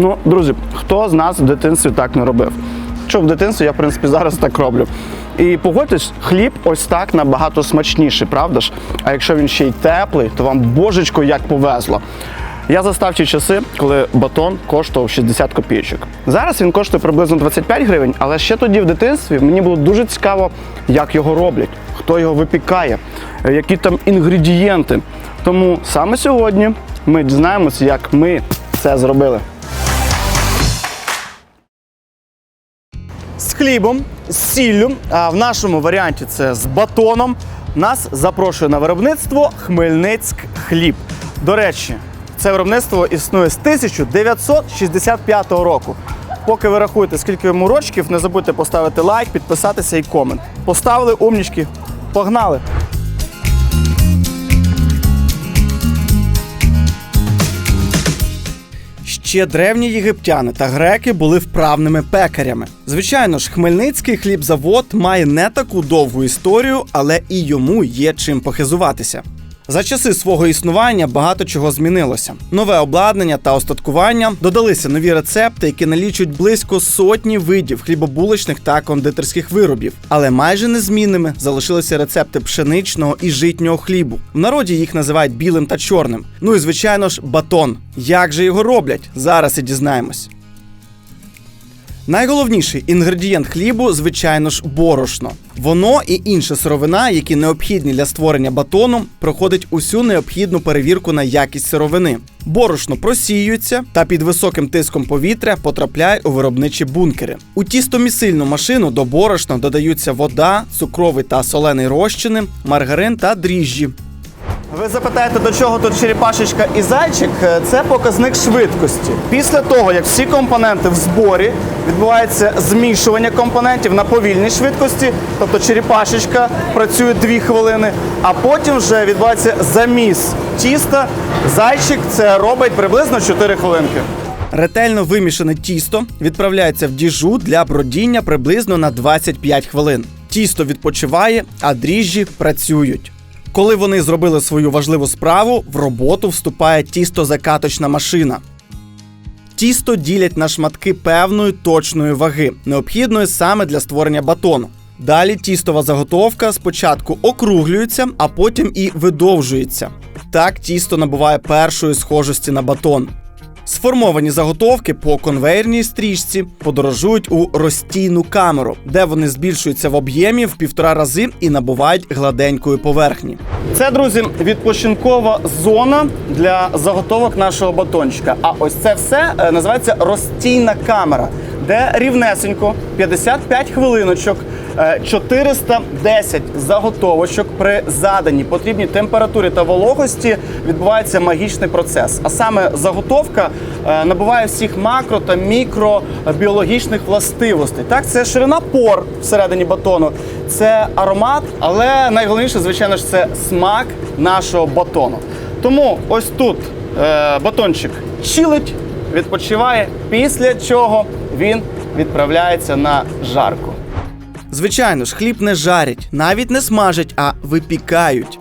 Ну, друзі, хто з нас в дитинстві так не робив? Що в дитинстві я, в принципі, зараз так роблю. І погодьтесь, хліб ось так набагато смачніший, правда ж? А якщо він ще й теплий, то вам божечко як повезло. Я застав ті часи, коли батон коштував 60 копійочок. Зараз він коштує приблизно 25 гривень, але ще тоді в дитинстві мені було дуже цікаво, як його роблять, хто його випікає, е, які там інгредієнти. Тому саме сьогодні ми дізнаємося, як ми це зробили. Хлібом, з сіллю, а в нашому варіанті це з батоном. Нас запрошує на виробництво Хмельницьк хліб. До речі, це виробництво існує з 1965 року. Поки ви рахуєте, скільки йому рочків, не забудьте поставити лайк, підписатися і комент. Поставили умнічки, погнали! Ще древні єгиптяни та греки були вправними пекарями. Звичайно ж, Хмельницький хлібзавод має не таку довгу історію, але і йому є чим похизуватися. За часи свого існування багато чого змінилося. Нове обладнання та остаткування додалися нові рецепти, які налічують близько сотні видів хлібобулочних та кондитерських виробів. Але майже незмінними залишилися рецепти пшеничного і житнього хлібу. В народі їх називають білим та чорним. Ну і звичайно ж, батон. Як же його роблять? Зараз і дізнаємось. Найголовніший інгредієнт хлібу, звичайно ж, борошно. Воно і інша сировина, які необхідні для створення батону, проходить усю необхідну перевірку на якість сировини. Борошно просіюється та під високим тиском повітря потрапляє у виробничі бункери. У тістомісильну машину до борошна додаються вода, цукровий та солений розчини, маргарин та дріжджі. Ви запитаєте, до чого тут черепашечка і зайчик? Е, Це показник швидкості. Після того, як всі компоненти в зборі, відбувається змішування компонентів на повільній швидкості, тобто черепашечка працює 2 хвилини, а потім вже відбувається заміс тіста. Зайчик це робить приблизно 4 хвилинки. Ретельно вимішане тісто відправляється в діжу для бродіння приблизно на 25 хвилин. Тісто відпочиває, а дріжджі працюють. Коли вони зробили свою важливу справу, в роботу вступає тістозакаточна машина. Тісто ділять на шматки певної точної ваги, необхідної саме для створення батону. Далі тістова заготовка спочатку округлюється, а потім і видовжується. Так тісто набуває першої схожості на батон. Сформовані заготовки по конвейерній стрічці подорожують у розстійну камеру, де вони збільшуються в об'ємі в півтора рази і набувають гладенької поверхні. Це, друзі, відпочинкова зона для заготовок нашого батончика. А ось це все е, називається розстійна камера, де рівнесенько 55 хвилиночок. Е, 410 заготовочок при заданій потрібній температурі та вологості відбувається магічний процес. А саме заготовка е, набуває всіх макро та мікробіологічних властивостей. Так, це ширина пор всередині батону, це аромат, але найголовніше, звичайно ж, це смак нашого батону. Тому ось тут е, батончик чилить, відпочиває, після чого він відправляється на жарку. Звичайно ж, хліб не жарять, навіть не смажать, а випікають.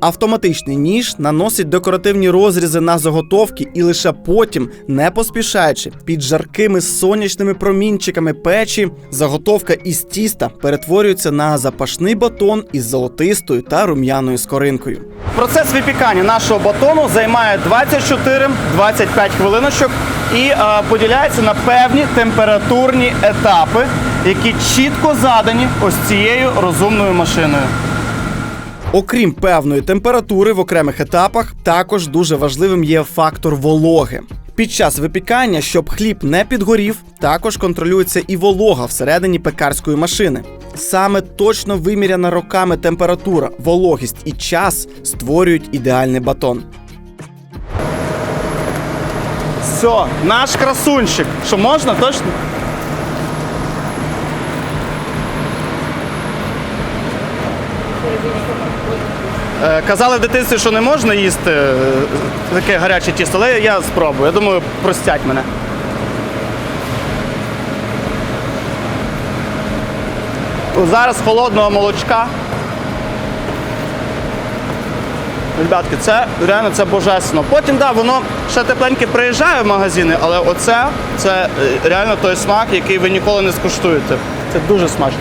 Автоматичний ніж наносить декоративні розрізи на заготовки і лише потім, не поспішаючи, під жаркими сонячними промінчиками печі, заготовка із тіста перетворюється на запашний батон із золотистою та рум'яною скоринкою. Процес випікання нашого батону займає 24-25 хвилиночок і е, поділяється на певні температурні етапи, які чітко задані ось цією розумною машиною. Окрім певної температури в окремих етапах, також дуже важливим є фактор вологи. Під час випікання, щоб хліб не підгорів, також контролюється і волога всередині пекарської машини. Саме точно виміряна роками температура, вологість і час створюють ідеальний батон. Все, наш красунчик. Що можна точно? Казали в дитинстві, що не можна їсти е, таке гаряче тісто, але я спробую. Я думаю, простять мене. Зараз холодного молочка. ребятки, це реально це божественно. Потім, да, воно ще тепленьке приїжджає в магазини, але оце це е, реально той смак, який ви ніколи не скуштуєте. Це дуже смачно.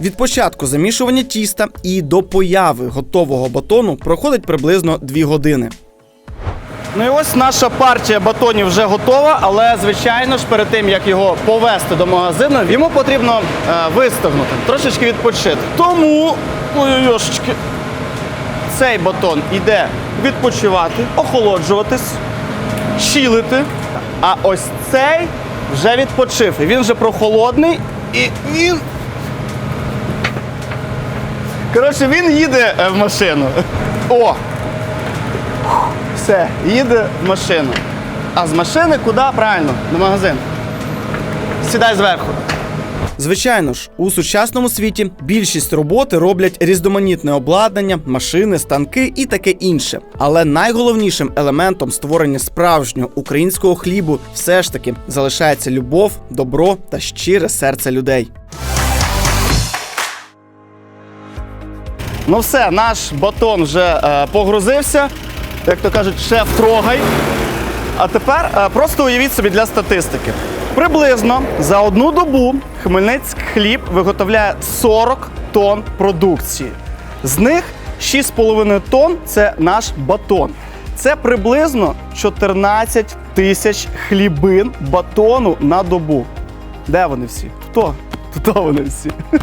Від початку замішування тіста і до появи готового батону проходить приблизно 2 години. Ну і ось наша партія батонів вже готова, але звичайно ж перед тим як його повезти до магазину, йому потрібно е, вистигнути, трошечки відпочити. Тому, ой-ой-ошечки, цей батон іде відпочивати, охолоджуватись, щілити. А ось цей вже відпочив. Він вже прохолодний, і він. Коротше, він їде е, в машину. О! Все, їде в машину. А з машини куди? Правильно, до магазину. Сідай зверху. Звичайно ж, у сучасному світі більшість роботи роблять різноманітне обладнання, машини, станки і таке інше. Але найголовнішим елементом створення справжнього українського хлібу все ж таки залишається любов, добро та щире серце людей. Ну все, наш батон вже е, погрузився. Як то кажуть, шеф трогай. А тепер е, просто уявіть собі для статистики. Приблизно за одну добу Хмельницький хліб виготовляє 40 тонн продукції. З них 6,5 тонн це наш батон. Це приблизно 14 тисяч хлібин батону на добу. Де вони всі? Хто? Хто вони всі?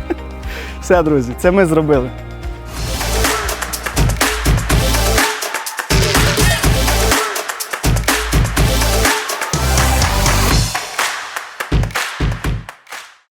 Все, друзі, це ми зробили.